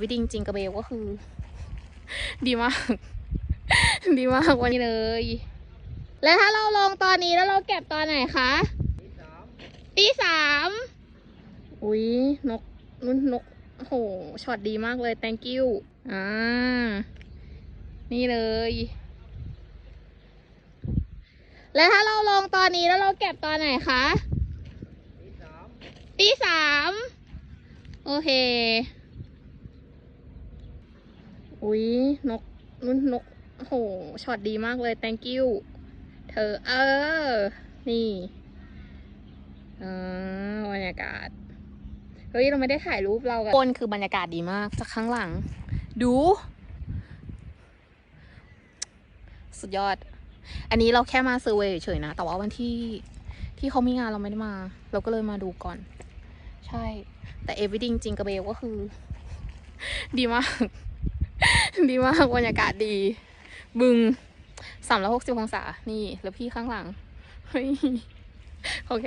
วิดีจริงกระเบลก็คือ ดีมาก ดีมากวันนี้เลย แล้วถ้าเราลงตอนนี้แล้วเราเก็บตอนไหนคะตีสามอุ้ยนกนุ่นนกโอ้โหช็อตดีมากเลย thank you อ่า นี่เลย แล้วถ้าเราลงตอนนี้แล้วเราเก็บตอนไหนคะตีสามโอเค อุ้ยนกนุ่นนกโอ้โหช็อตดีมากเลย thank you เธอเออ นี่อ่าบรรยากาศ เฮ้ย เราไม่ได้ถ่ายรูปเรากันคนคือบรรยากาศดีมาก จากข้างหลัง ดู สุดยอด อันนี้เราแค่มาเซอร์เวยเฉยๆนะ แต่ว่าวันที่ที่เขามีงานเราไม่ได้มา เราก็เลยมาดูก่อน ใช่ แต่เอวิดีจริงกระเบลก็คือ ดีมาก ดีมากบรรยากาศดี บึงสามร้อยหกสิบองศา นี่ แล้วพี่ข้างหลัง เฮ้ย โอเค